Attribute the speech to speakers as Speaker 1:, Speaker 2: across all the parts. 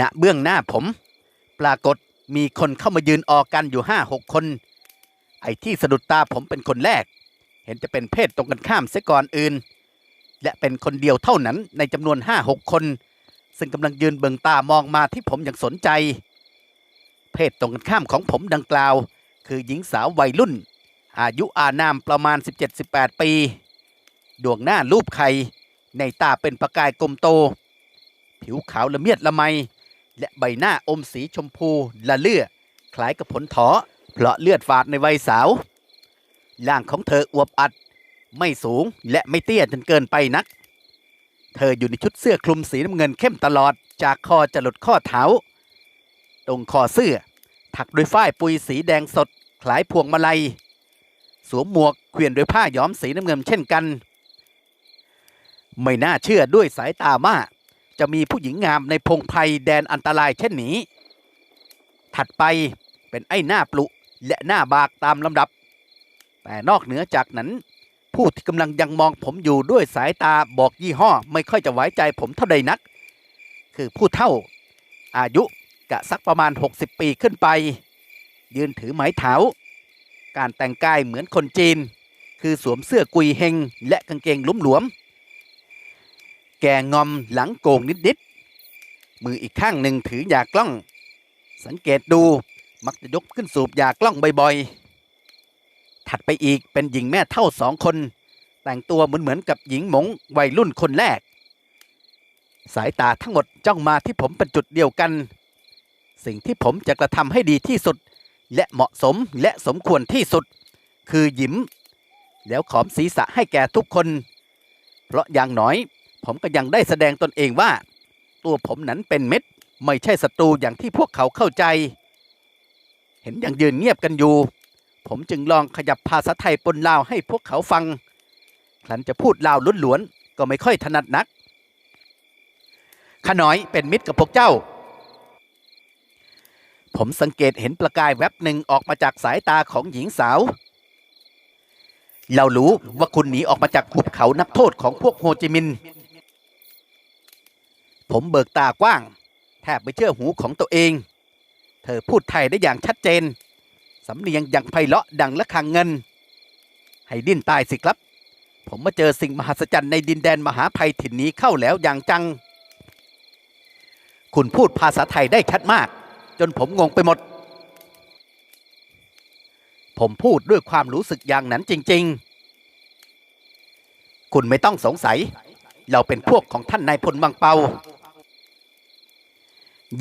Speaker 1: ณเบื้องหน้าผม ปรากฏมีคนเข้ามายืนออกกันอยู่ห้าหกคน ไอ้ที่สะดุดตาผมเป็นคนแรก เห็นจะเป็นเพศตรงกันข้ามเสียก่อนอื่น และเป็นคนเดียวเท่านั้นในจำนวนห้าหกคน ซึ่งกำลังยืนเบิงตามองมาที่ผมอย่างสนใจ เพศตรงกันข้ามของผมดังกล่าว คือหญิงสาววัยรุ่น อายุอานามประมาณ 17-18 ปี ดวงหน้ารูปไข่ในตาเป็นประกายกลมโต ผิวขาวละเมียดละไม และใบหน้าอมสีชมพูละเลือคล้ายกับผลถอเพราะเลือดฝาดในวัยสาวร่างของเธออวบอัด ไม่สูงและไม่เตี้ยจนเกินไปนัก เธออยู่ในชุดเสื้อคลุมสีน้ำเงินเข้มตลอดจากคอจะหลดข้อเท้า ตรงคอเสื้อ ถักด้วยฝ้ายปุยสีแดงสดคล้ายพวงมาลัย สวมหมวกเขวียนด้วยผ้าย้อมสีน้ำเงินเช่นกัน ไม่น่าเชื่อด้วยสายตาว่า จะมีผู้หญิงงามในพงไพรแดนอันตรายเช่นนี้ ถัดไปเป็นไอ้หน้าปลุและหน้าบากตามลำดับ แต่นอกเหนือจากนั้น ผู้ที่กำลังยังมองผมอยู่ด้วยสายตาบอกยี่ห้อ ไม่ค่อยจะไว้ใจผมเท่าใดนัก คือผู้เท่า อายุกะสักประมาณ 60 ปีขึ้นไป ยืนถือไม้เท้าการแต่งกายเหมือนคนจีน คือสวมเสื้อกุยเฮงและกางเกงหลุมๆ แกงอมหลังโกงนิดๆ มืออีกข้างหนึ่งถือยากล้อง สังเกตดูมักจะยกขึ้นสูบยากล้องบ่อยๆ ถัดไปอีกเป็นหญิงแม่เท่าสองคน แต่งตัวเหมือนเหมือนกับหญิงหมงวัยรุ่นคนแรก สายตาทั้งหมดจ้องมาที่ผมเป็นจุดเดียวกัน สิ่งที่ผมจะกระทำให้ดีที่สุด และเหมาะสมและสมควรที่สุด คือยิ้ม แล้วขอมศีรษะให้แก่ทุกคน เพราะอย่างน้อย ผมก็ยังได้แสดงตนเองว่า ตัวผมนั้นเป็นเม็ดไม่ใช่ศัตรูอย่างที่พวกเขาเข้าใจ เห็นอย่างยืนเงียบกันอยู่ ผมจึงลองขยับภาษาไทยปนลาวให้พวกเขาฟังครั้นจะพูดลาวล้วนๆก็ไม่ค่อยถนัดนักขน้อยเป็นมิตรกับพวกเจ้า ผมสังเกตเห็นประกายแวบหนึ่งออกมาจากสายตาของหญิงสาว เรารู้ว่าคุณหนีออกมาจากหุบเขานักโทษของพวกโฮจิมินห์ ผมเบิกตากว้าง แทบไม่เชื่อหูของตัวเอง เธอพูดไทยได้อย่างชัดเจน สำเนียงอย่างไพเราะดังละคังเงิน ให้ดิ้นตายสิครับ ผมมาเจอสิ่งมหัศจรรย์ในดินแดนมหาภัยถิ่นนี้เข้าแล้วอย่างจัง คุณพูดภาษาไทยได้ชัดมาก จนผมงงไปหมด ผมพูดด้วยความรู้สึกอย่างนั้นจริง ๆ คุณไม่ต้องสงสัยเราเป็นพวกของท่านนายพลบางเปา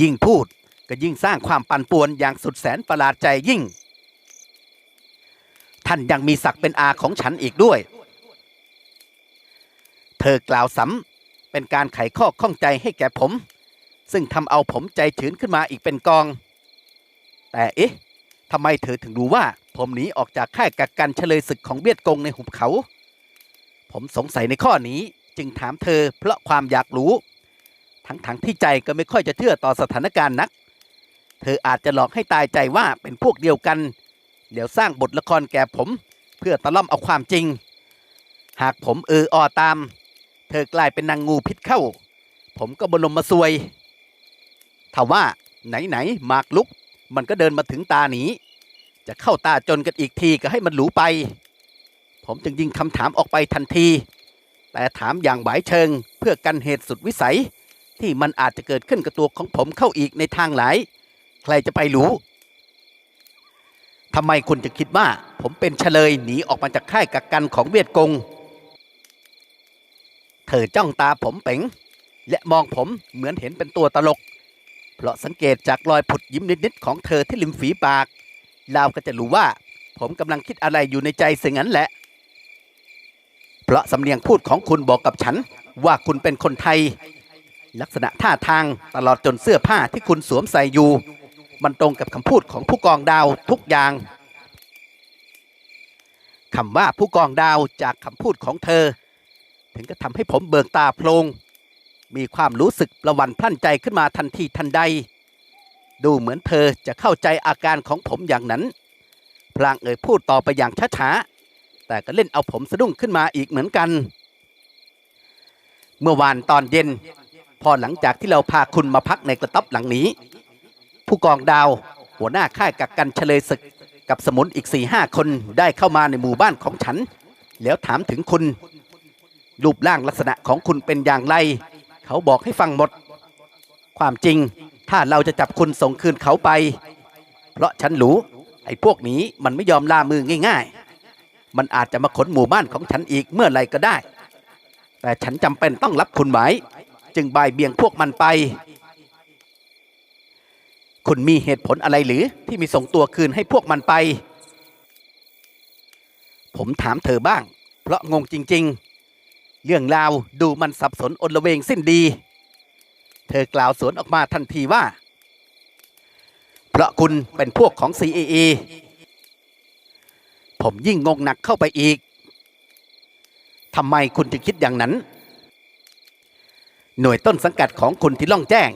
Speaker 1: ยิ่งพูดก็ยิ่งสร้างความปั่นป่วนอย่างสุดแสนประหลาดใจยิ่ง ท่านยังมีศักดิ์เป็นอาของฉันอีกด้วย เธอกล่าวซ้ำเป็นการไขข้อข้องใจให้แก่ผม ซึ่งทำเอาผมใจชื้นขึ้นมาอีกเป็นกอง แต่เอ๊ะทำไมเธอถึงรู้ว่า ผมหนีออกจากค่ายกักกันเฉลยศึกของเวียดกงในหุบเขา ผมสงสัยในข้อนี้จึงถามเธอเพราะความอยากรู้ ทั้งๆทที่ใจก็ไม่ค่อยจะเชื่อต่อสถานการณ์นัก เธออาจจะหลอกให้ตายใจว่าเป็นพวกเดียวกัน เดี๋ยวสร้างบทละครแก่ผม เพื่อตะล่อมเอาความจริง หากผมเอออตาม เธอกลายเป็นนางงูพิษเข้า ผมก็บรมมาซวยถ้าว่าไหนๆหมากลุก มันก็เดินมาถึงตาหนีจะเข้าตาจนกันอีกทีก็ให้มันหลูไป ผมจึงยิงคำถามออกไปทันที แต่ถามอย่างหวายเชิงเพื่อกันเหตุสุดวิสัย ที่มันอาจจะเกิดขึ้นกับตัวของผมเข้าอีกในทางหลาย ใครจะไปรู้ทำไมคุณจะคิดว่าผมเป็นเฉลยหนีออกมาจากค่ายกักกันของเวียดกง เธอจ้องตาผมเป๋ง และมองผมเหมือนเห็นเป็นตัวตลก เพราะสังเกตจากรอยผุดยิ้มนิดๆของเธอที่ริมฝีปากลาวก็จะรู้ว่า ผมกำลังคิดอะไรอยู่ในใจเสียงั้นแหละ เพราะสำเนียงพูดของคุณบอกกับฉันว่าคุณเป็นคนไทย ลักษณะท่าทางตลอดจนเสื้อผ้าที่คุณสวมใส่อยู่ มันตรงกับคำพูดของผู้กองดาวทุกอย่างคำว่าผู้กองดาวจากคำพูดของเธอ ถึงก็ทำให้ผมเบิกตาโพลงมีความรู้สึกประวันพลั่นใจขึ้นมาทันทีทันใด ดูเหมือนเธอจะเข้าใจอาการของผมอย่างนั้น พลางเอ่ยพูดต่อไปอย่างช้าๆ แต่ก็เล่นเอาผมสะดุ้งขึ้นมาอีกเหมือนกัน เมื่อวานตอนเย็น พอหลังจากที่เราพาคุณมาพักในกระต๊อบหลังนี้ ผู้กองดาว หัวหน้าค่ายกักกันเฉลยศึกกับสมุนอีกสี่ห้าคนได้เข้ามาในหมู่บ้านของฉัน แล้วถามถึงคุณ รูปร่างลักษณะของคุณเป็นอย่างไร เขาบอกให้ฟังหมด ความจริง ถ้าเราจะจับคุณส่งคืนเขาไป เพราะฉันรู้ไอ้พวกนี้มันไม่ยอมลามือง่าย ๆ มันอาจจะมาขนหมู่บ้านของฉันอีกเมื่อไรก็ได้ แต่ฉันจำเป็นต้องรับคุณไว้ จึงบายเบี่ยงพวกมันไป คุณมีเหตุผลอะไรหรือที่มีส่งตัวคืนให้พวกมันไป ผมถามเธอบ้าง เพราะงงจริง ๆ เรื่องราวดูมันสับสนอนละเวงสิ้นดี เธอกล่าวสวนออกมาทันทีว่า เพราะคุณเป็นพวกของ CAA ผมยิ่งงงหนักเข้าไปอีกทำไมคุณจึงคิดอย่างนั้น หน่วยต้นสังกัดของคุณที่ล่องแจ้ง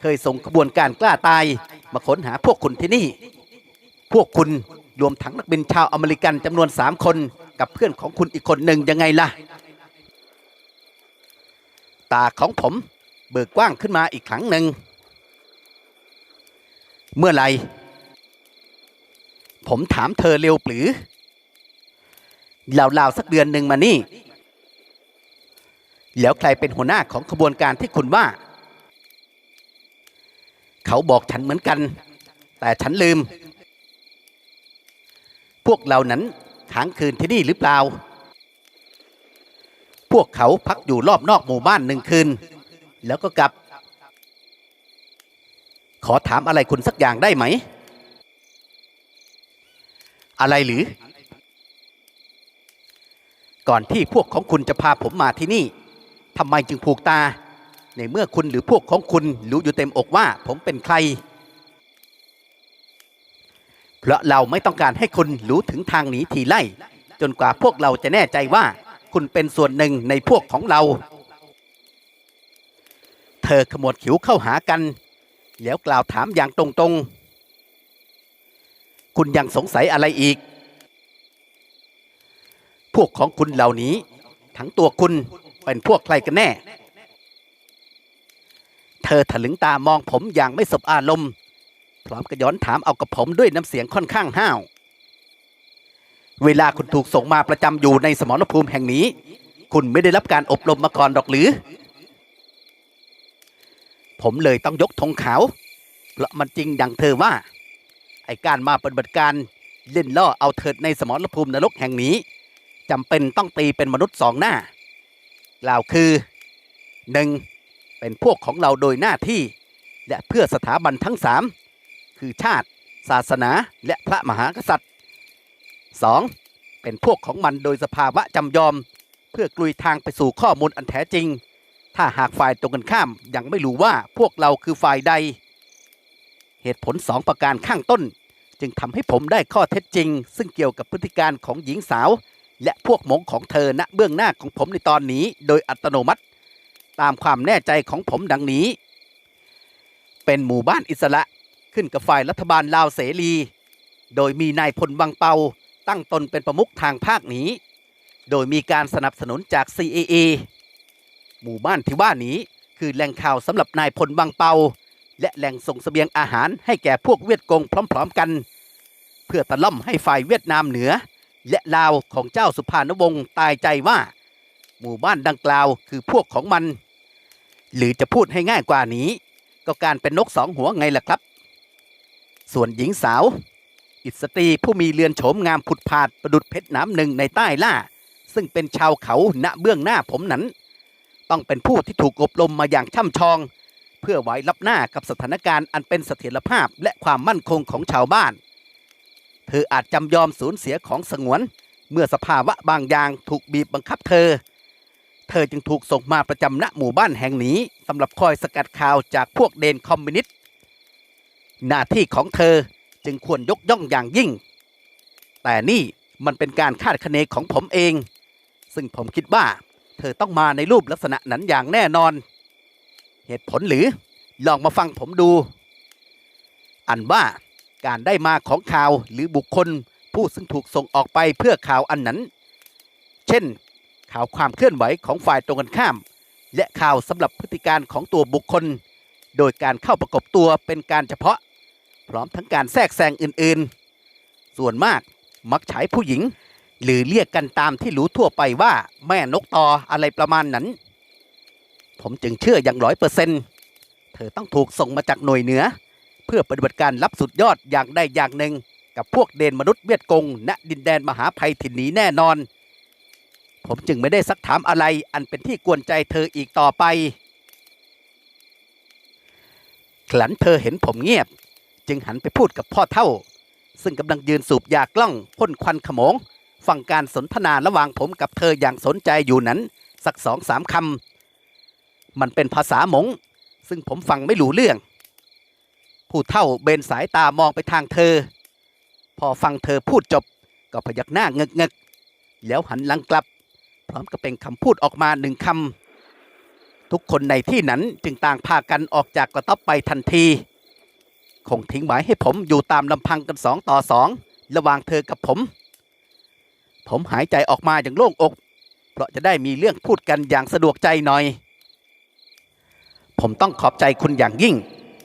Speaker 1: เคยส่งขบวนการกล้าตายมาค้นหาพวกคุณที่นี่ พวกคุณรวมทั้งนักบินชาวอเมริกันจำนวนสามคนกับเพื่อนของคุณอีกคนหนึ่งยังไงล่ะ ตาของผมเบิกกว้างขึ้นมาอีกครั้งหนึ่ง เมื่อไรผมถามเธอเร็วปรือราวๆสักเดือนหนึ่งมานี่ แล้วใครเป็นหัวหน้าของขบวนการที่คุณว่า เขาบอกฉันเหมือนกัน แต่ฉันลืม พวกเรานั้นค้างคืนที่นี่หรือเปล่า พวกเขาพักอยู่รอบนอกหมู่บ้านหนึ่งคืน แล้วก็กลับ ขอถามอะไรคุณสักอย่างได้ไหม อะไรหรือ ก่อนที่พวกของคุณจะพาผมมาที่นี่ ทำไมจึงผูกตา ในเมื่อคุณหรือพวกของคุณรู้อยู่เต็มอกว่าผมเป็นใคร เพราะเราไม่ต้องการให้คุณรู้ถึงทางหนีทีไล่ จนกว่าพวกเราจะแน่ใจว่าคุณเป็นส่วนหนึ่งในพวกของเรา เธอขมวดขิวเข้าหากัน แล้วกล่าวถามอย่างตรงๆ คุณยังสงสัยอะไรอีก พวกของคุณเหล่านี้ ทั้งตัวคุณ เป็นพวกใครกันแน่ เธอถลึงตามองผมอย่างไม่สบอารมณ์ พร้อมกับย้อนถามเอากับผมด้วยน้ำเสียงค่อนข้างห้าว เวลาคุณถูกส่งมาประจำอยู่ในสมรภูมิแห่งนี้ คุณไม่ได้รับการอบรมมาก่อนหรอกหรือ ผมเลยต้องยกธงขาวเพราะมันจริงดังเธอว่า ไอการมาปฏิบัติการเล่นล่อเอาเถิดในสมรภูมินรกแห่งนี้จำเป็นต้องตีเป็นมนุษย์สองหน้า กล่าวคือหนึ่งเป็นพวกของเราโดยหน้าที่ และเพื่อสถาบันทั้งสามคือชาติ ศาสนาและพระมหากษัตริย์ 2. เป็นพวกของมันโดยสภาวะจำยอม เพื่อกลุยทางไปสู่ข้อมูลอันแท้จริง ถ้าหากฝ่ายตรงกันข้ามยังไม่รู้ว่าพวกเราคือฝ่ายใด เหตุผลสองประการข้างต้น จึงทำให้ผมได้ข้อเท็จจริง ซึ่งเกี่ยวกับพฤติการของหญิงสาว และพวกมงของเธอณเบื้องหน้าของผมในตอนนี้โดยอัตโนมัติ ตามความแน่ใจของผมดังนี้ เป็นหมู่บ้านอิสระขึ้นกับฝ่ายรัฐบาลลาวเสรี โดยมีนายพลวังเปาตั้งตนเป็นประมุขทางภาคนี้ โดยมีการสนับสนุนจาก CAA หมู่บ้านที่ว่านี้คือแหล่งข่าวสำหรับนายพลวังเปา และแหล่งส่งเสบียงอาหารให้แก่พวกเวียดกงพร้อม ๆกัน เพื่อตะล่อมให้ฝ่ายเวียดนามเหนือ และลาวของเจ้าสุภานวงศ์ตายใจว่า หมู่บ้านดังกล่าวคือพวกของมัน หรือจะพูดให้ง่ายกว่านี้ ก็การเป็นนกสองหัวไงล่ะครับ ส่วนหญิงสาว อิสตรีผู้มีเรือนโฉมงามผุดผาดประดุดเพชรน้ำหนึ่งในใต้ล่า ซึ่งเป็นชาวเขาณเบื้องหน้าผมนั้น ต้องเป็นผู้ที่ถูกอบรมมาอย่างช่ำชอง เพื่อไว้รับหน้ากับสถานการณ์อันเป็นเสถียรภาพและความมั่นคงของชาวบ้าน เธออาจจำยอมสูญเสียของสงวน เมื่อสภาวะบางอย่างถูกบีบบังคับเธอ เธอจึงถูกส่งมาประจำณหมู่บ้านแห่งนี้สำหรับคอยสกัดข่าวจากพวกเดนคอมมิวนิสต์หน้าที่ของเธอจึงควรยกย่องอย่างยิ่ง แต่นี่มันเป็นการคาดคะเนของผมเอง ซึ่งผมคิดว่า เธอต้องมาในรูปลักษณะนั้นอย่างแน่นอน เหตุผลหรือลองมาฟังผมดู อันว่า การได้มาของข่าวหรือบุคคล ผู้ซึ่งถูกส่งออกไปเพื่อข่าวอันนั้น เช่น ข่าวความเคลื่อนไหวของฝ่ายตรงกันข้าม และข่าวสำหรับพฤติการของตัวบุคคล โดยการเข้าประกบตัวเป็นการเฉพาะ พร้อมทั้งการแทรกแซงอื่นๆ ส่วนมากมักใช้ผู้หญิง หรือเรียกกันตามที่รู้ทั่วไปว่าแม่นกตออะไรประมาณนั้น ผมจึงเชื่ออย่างร้อยเปอร์เซ็นต์เธอต้องถูกส่งมาจากหน่วยเหนือ พื่อปฏิบัติการรับสุดยอดอย่างใดอย่างหนึ่ง กับพวกเดนมนุษย์เวียดกง ณดินแดนมหาภัยถิ่นนี้แน่นอน ผมจึงไม่ได้ซักถามอะไรอันเป็นที่กวนใจเธออีกต่อไปขลันเธอเห็นผมเงียบ จึงหันไปพูดกับพ่อเท่า ซึ่งกำลังยืนสูบยากล้องพ่นควันขโมงฟังการสนทนาระหว่างผมกับเธออย่างสนใจอยู่นั้น สักสองสามคำมันเป็นภาษาหมงซึ่งผมฟังไม่รู้เรื่อง ผู้เท่าเบนสายตามองไปทางเธอ พอฟังเธอพูดจบก็พยักหน้าเงกเงกๆแล้วหันหลังกลับ พร้อมกับเป็นคำพูดออกมาหนึ่งคำทุกคนในที่นั้นจึงต่างพากันออกจากกระต๊อบไปทันที คงทิ้งไว้ให้ผมอยู่ตามลำพังกันสองต่อสองระหว่างเธอกับผม ผมหายใจออกมาอย่างโล่งอก เพราะจะได้มีเรื่องพูดกันอย่างสะดวกใจหน่อย ผมต้องขอบใจคุณอย่างยิ่ง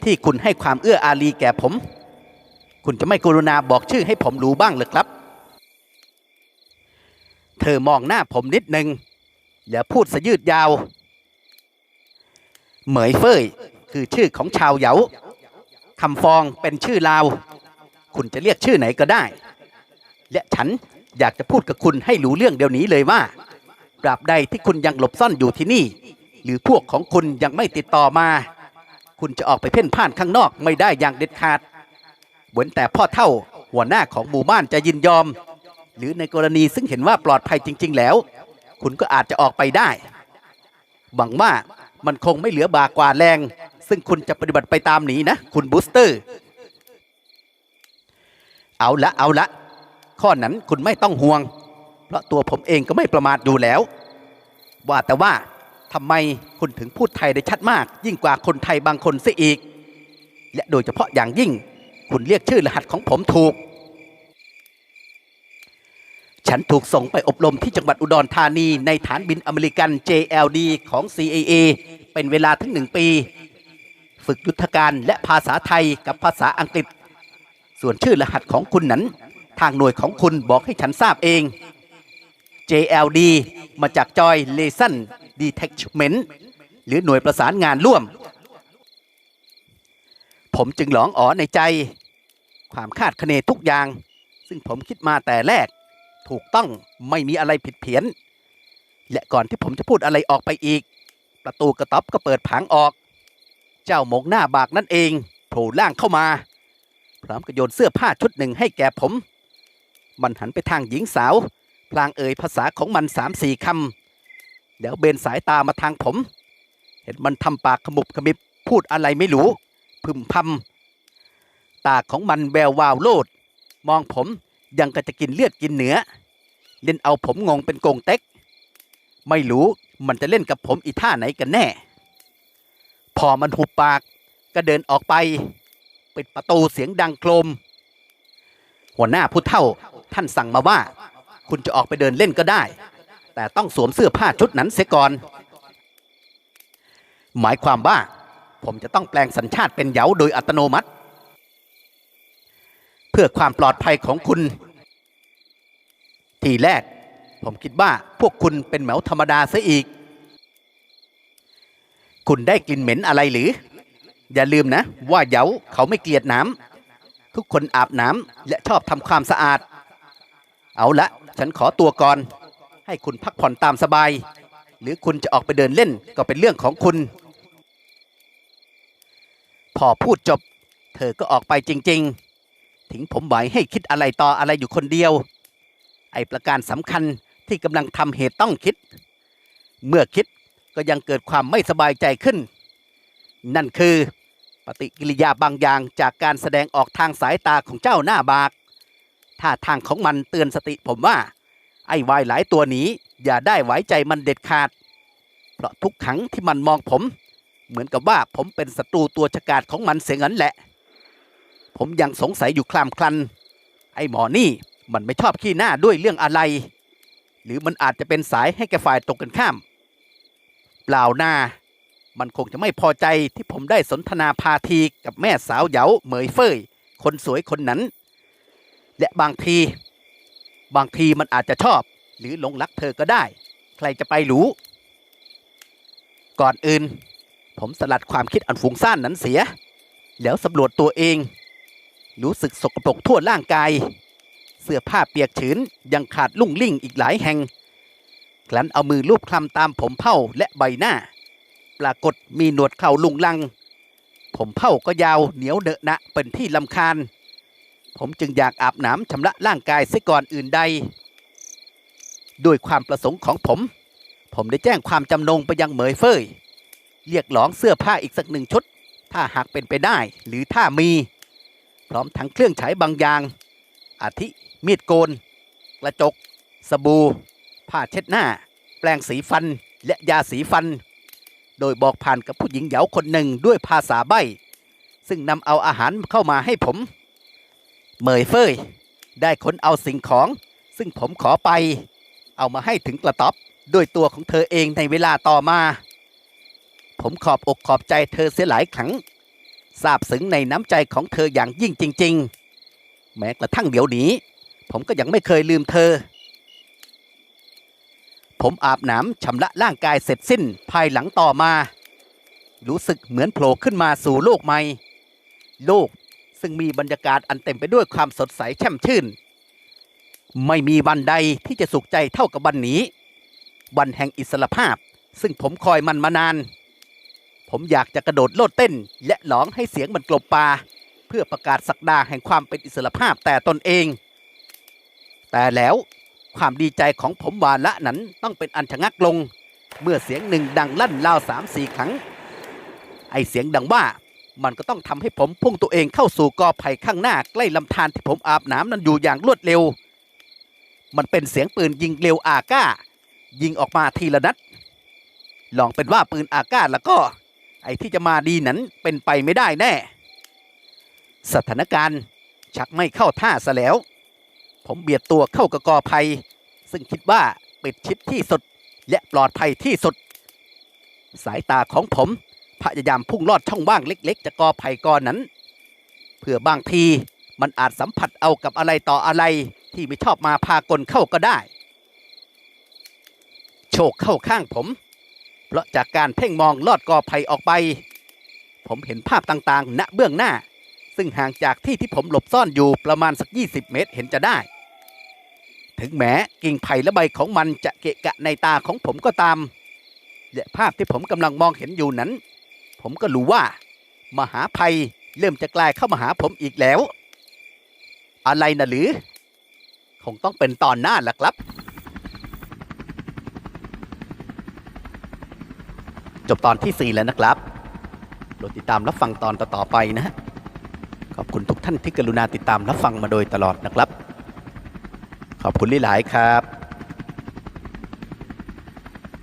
Speaker 1: ที่คุณให้ความเอื้ออารีแก่ผม คุณจะไม่กรุณาบอกชื่อให้ผมรู้บ้างเลยครับ เธอมองหน้าผมนิดหนึ่งแล้วพูดสะยืดยาว เหมยเฟยคือชื่อของชาวเหยาคำฟองเป็นชื่อลาว คุณจะเรียกชื่อไหนก็ได้ และฉันอยากจะพูดกับคุณให้รู้เรื่องเดี๋ยวนี้เลยว่าตราบใดที่คุณยังหลบซ่อนอยู่ที่นี่ หรือพวกของคุณยังไม่ติดต่อมา คุณจะออกไปเพ่นพ่านข้างนอกไม่ได้อย่างเด็ดขาดเว้นแต่พ่อเท่าหัวหน้าของหมู่บ้านจะยินยอม หรือในกรณีซึ่งเห็นว่าปลอดภัยจริง ๆ แล้ว คุณก็อาจจะออกไปได้หวังว่ามันคงไม่เหลือบากว่าแรง ซึ่งคุณจะปฏิบัติไปตามนี้นะ คุณบูสเตอร์ เอาละเอาละ ข้อนั้นคุณไม่ต้องห่วง เพราะตัวผมเองก็ไม่ประมาทอยู่แล้ว ว่าแต่ว่า ทำไมคุณถึงพูดไทยได้ชัดมาก ยิ่งกว่าคนไทยบางคนเสียอีก และโดยเฉพาะอย่างยิ่ง คุณเรียกชื่อรหัสของผมถูก ฉันถูกส่งไปอบรมที่จังหวัดอุดรธานีในฐานบินอเมริกัน JLD ของ CAA เป็นเวลาถึงหนึ่งปี ฝึกยุทธการและภาษาไทยกับภาษาอังกฤษ ส่วนชื่อรหัสของคุณนั้น ทางหน่วยของคุณบอกให้ฉันทราบเอง JLD มาจาก Joy Lesson Detachment หรือหน่วยประสานงานร่วม ผมจึงหลองอ๋อในใจ ความคาดคะเนทุกอย่าง ซึ่งผมคิดมาแต่แรก ถูกต้องไม่มีอะไรผิดเพี้ยน และก่อนที่ผมจะพูดอะไรออกไปอีก ประตูกระต๊อบก็เปิดผางออก เจ้าหมกหน้าบากนั่นเองโผล่ล่างเข้ามา พร้อมกับโยนเสื้อผ้าชุดหนึ่งให้แก่ผม มันหันไปทางหญิงสาว พลางเอ่ยภาษาของมันสามสี่คำ แล้วเบนสายตามาทางผม เห็นมันทำปากขมุบขมิบพูดอะไรไม่รู้ พึมพำตาของมันแวววาวโลด มองผมยังก็จะกินเลือดกินเนื้อ เล่นเอาผมงงเป็นโกงเต็ก ไม่รู้มันจะเล่นกับผมอีท่าไหนกันแน่ พอมันหุบปากก็เดินออกไป ปิดประตูเสียงดังโครม หัวหน้าผู้เฒ่าท่านสั่งมาว่า คุณจะออกไปเดินเล่นก็ได้ แต่ต้องสวมเสื้อผ้าชุดนั้นเสียก่อน หมายความว่า ผมจะต้องแปลงสัญชาติเป็นเหยาโดยอัตโนมัติ เพื่อความปลอดภัยของคุณ ทีแรก ผมคิดว่าพวกคุณเป็นเหมาธรรมดาซะอีก คุณได้กลิ่นเหม็นอะไรหรือ อย่าลืมนะ ว่าเหยาเขาไม่เกลียดน้ำทุกคนอาบน้ำและชอบทำความสะอาด เอาละ ฉันขอตัวก่อน ให้คุณพักผ่อนตามสบาย หรือคุณจะออกไปเดินเล่นก็เป็นเรื่องของคุณ พอพูดจบ เธอก็ออกไปจริงๆทิ้งผมไว้ให้คิดอะไรต่ออะไรอยู่คนเดียว ไอประการสำคัญที่กำลังทำเหตุต้องคิด เมื่อคิดก็ยังเกิดความไม่สบายใจขึ้น นั่นคือปฏิกิริยาบางอย่างจากการแสดงออกทางสายตาของเจ้าหน้าบากท่าทางของมันเตือนสติผมว่า ไอ้วายหลายตัวนี้อย่าได้ไว้ใจมันเด็ดขาด เพราะทุกครั้งที่มันมองผม เหมือนกับว่าผมเป็นศัตรูตัวฉกาจของมันเสียงั้นแหละ ผมยังสงสัยอยู่คลามคลัน ไอ้หมอนี่มันไม่ชอบขี้หน้าด้วยเรื่องอะไร หรือมันอาจจะเป็นสายให้แกฝ่ายตรงกันข้าม เปล่าหน้า มันคงจะไม่พอใจที่ผมได้สนทนาพาทีกับแม่สาวเหยาเหมยเฟยคนสวยคนนั้น และบางที บางทีมันอาจจะชอบ หรือหลงรักเธอก็ได้ ใครจะไปรู้ ก่อนอื่น ผมสลัดความคิดอันฟุ้งซ่านนั้นเสีย แล้วสำรวจตัวเอง รู้สึกสกปรกทั่วร่างกาย เสื้อผ้าเปียกชื้นยังขาดลุ่งลิ่งอีกหลายแห่ง ครั้นเอามือลูบคลำตามผมเผ้าและใบหน้า ปรากฏมีหนวดเข่าลุงลัง ผมเผ้าก็ยาวเหนียวเนอะหนะเป็นที่ลำคาญ ผมจึงอยากอาบน้ำชำระร่างกายเสียก่อนอื่นใด ด้วยความประสงค์ของผม ผมได้แจ้งความจำนงไปยังเหมยเฟยเรียกร้องเสื้อผ้าอีกสักหนึ่งชุด ถ้าหากเป็นไปได้หรือถ้ามี พร้อมทั้งเครื่องใช้บางอย่าง อาทิมีดโกน กระจก สบู่ ผ้าเช็ดหน้า แปรงสีฟัน และยาสีฟัน โดยบอกผ่านกับผู้หญิงเหยาคนหนึ่งด้วยภาษาใบ้ ซึ่งนำเอาอาหารเข้ามาให้ผม เหมยเฟยได้ขนเอาสิ่งของ ซึ่งผมขอไป เอามาให้ถึงกระต๊อบด้วยตัวของเธอเองในเวลาต่อมา ผมขอบอกขอบใจเธอเสียหลายครั้งซาบซึ้งในน้ำใจของเธออย่างยิ่งจริง ๆ แม้กระทั่งเดี๋ยวนี้ ผมก็ยังไม่เคยลืมเธอ ผมอาบน้ำชำระร่างกายเสร็จสิ้นภายหลังต่อมา รู้สึกเหมือนโผล่ขึ้นมาสู่โลกใหม่ โลก ซึ่งมีบรรยากาศอันเต็มไปด้วยความสดใสแช่มชื่น ไม่มีวันใดที่จะสุขใจเท่ากับวันนี้ วันแห่งอิสรภาพ ซึ่งผมคอยมันมานาน ผมอยากจะกระโดดโลดเต้น และร้องให้เสียงมันกลบปลาเพื่อประกาศสักดาแห่งความเป็นอิสรภาพแต่ตนเอง แต่แล้วความดีใจของผมวาละนั้นต้องเป็นอันชะงักลง เมื่อเสียงหนึ่งดังลั่นราวสามสี่ครั้ง ไอเสียงดังว่า มันก็ต้องทำให้ผมพุ่งตัวเองเข้าสู่กอไผ่ข้างหน้าใกล้ลำธารที่ผมอาบน้ำนั้นอยู่อย่างรวดเร็ว มันเป็นเสียงปืนยิงเร็วอาก้า ยิงออกมาทีละนัด ลองเป็นว่าปืนอาก้าแล้วก็ ไอ้ที่จะมาดีนั้นเป็นไปไม่ได้แน่ สถานการณ์ชักไม่เข้าท่าซะแล้ว ผมเบียดตัวเข้ากระกอภัย ซึ่งคิดว่าปิดชิดที่สุดและปลอดภัยที่สุด สายตาของผม พยายามพุ่งลอดช่องว่างเล็ก ๆ จากกอไผ่กอนั้น เพื่อบางทีมันอาจสัมผัสเอากับอะไรต่ออะไรที่ไม่ชอบมาพากลเข้าก็ได้ โชคเข้าข้างผม เพราะจากการเพ่งมองลอดกอไผ่ออกไป ผมเห็นภาพต่างๆ ณเบื้องหน้า ซึ่งห่างจากที่ที่ผมหลบซ่อนอยู่ประมาณสัก 20 เมตรเห็นจะได้ ถึงแม้กิ่งไผ่และใบของมันจะเกะกะในตาของผมก็ตามและภาพที่ผมกำลังมองเห็นอยู่นั้น ผมก็รู้ว่า มหาภัยเริ่มจะกลายเข้ามาหาผมอีกแล้ว อะไรนะหรือ คงต้องเป็นตอนหน้าแหละครับ จบตอนที่ 4 แล้วนะครับโปรดติดตามรับฟังตอนต่อๆไปนะฮะขอบคุณทุกท่านที่กรุณาติดตามรับฟังมาโดยตลอดนะครับ ขอบคุณหลายๆครับ